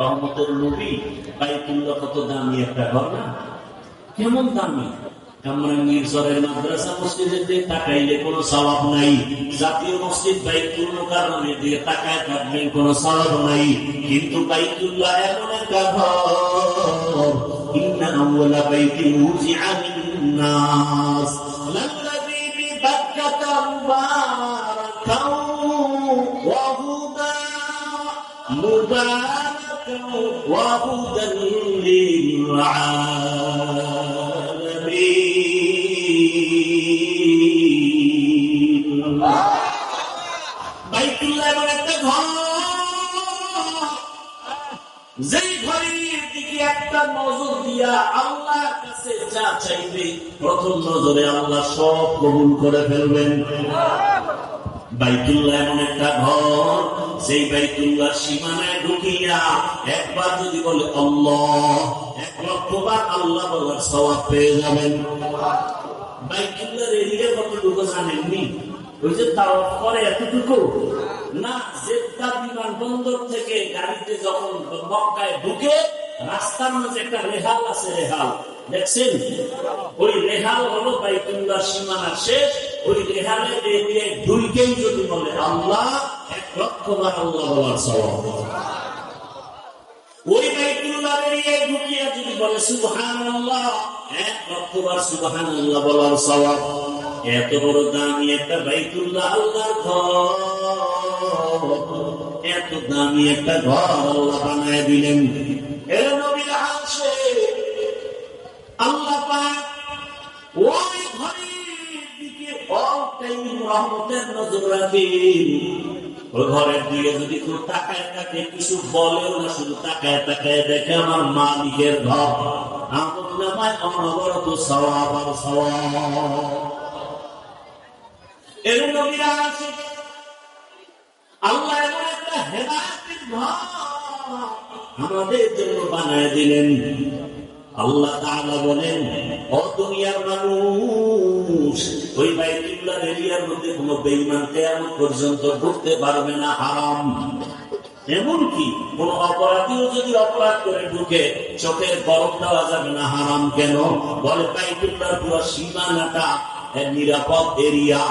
রহমতের নবী বাইতুল্লাহ কত দামি একটা ঘর না? কেমন দামি? কামরাঙ্গীরচরের মাদ্রাসা তাকাইলে স্বভাব নাই, জাতীয় মসজিদ কারণে দিয়ে তাকায় কোনো স্বভাব নাই, কিন্তু বাইতুল্লাহ এমন একটা ঘর। ওয়া হুদান লিল-আলামিন বাইতুল্লাহ এমন একটা ঘর। যেই ঘরের দিকে একটা নজর দিয়া আল্লাহর কাছে যা চাইবে, প্রথম নজরে আল্লাহ সব কবুল করে ফেলবেন। বাইতুল্লাহ এমন একটা ঘর। সেই বাইতুল্লাহ সীমানায় ঢুকিয়া একবার যদি বলে আল্লাহ, এক আল্লাহ বলার সবাব পেয়ে যাবেন। কতটুকু জানেননি? ওই যে তাও করে এতটুকু? না, জেদ্দা বিমানবন্দর থেকে গাড়িতে যখন মক্কায় ঢুকে, রাস্তার মাঝে একটা রেহাল আছে, রেহাল। দেখছেন? ওই রেহাল হলো বাইতুল্লাহ সীমানা শেষ, ওই রেহালের এরিয়ায় ঢুইকেই যদি বলে আল্লাহ এত বড় দামি একটা বাইতুল্লাহ আল্লাহর ঘর, এত দামি একটা ঘর। আল্লাহ বানায় দিলেন। এর নবীর আল্লাহ ওই ঘরের দিকে নজর রাখেন। ঘরের দিকে যদি কেউ তাকায়, তাকে কিছু বলেও না, শুধু তাকায় তাকায় দেখে আমার মালিকের ঘর আমাদের জন্য বানায় দিলেন। আল্লাহ বলেন, ও দুনিয়ার মানুষ, ওই বাইতুল্লাহ এরিয়ার মধ্যে কোনো বেঈমান কিয়ামত পর্যন্ত ঢুকতে পারবে না, হারাম। এমনকি কোন অপরাধীও যদি অপরাধ করে ঢুকে, চোখের বরফ দেওয়া যাবে না, হারাম কেন? বলে বাইতুল্লাহ পুরো সীমানাটা নিরাপদ এরিয়া।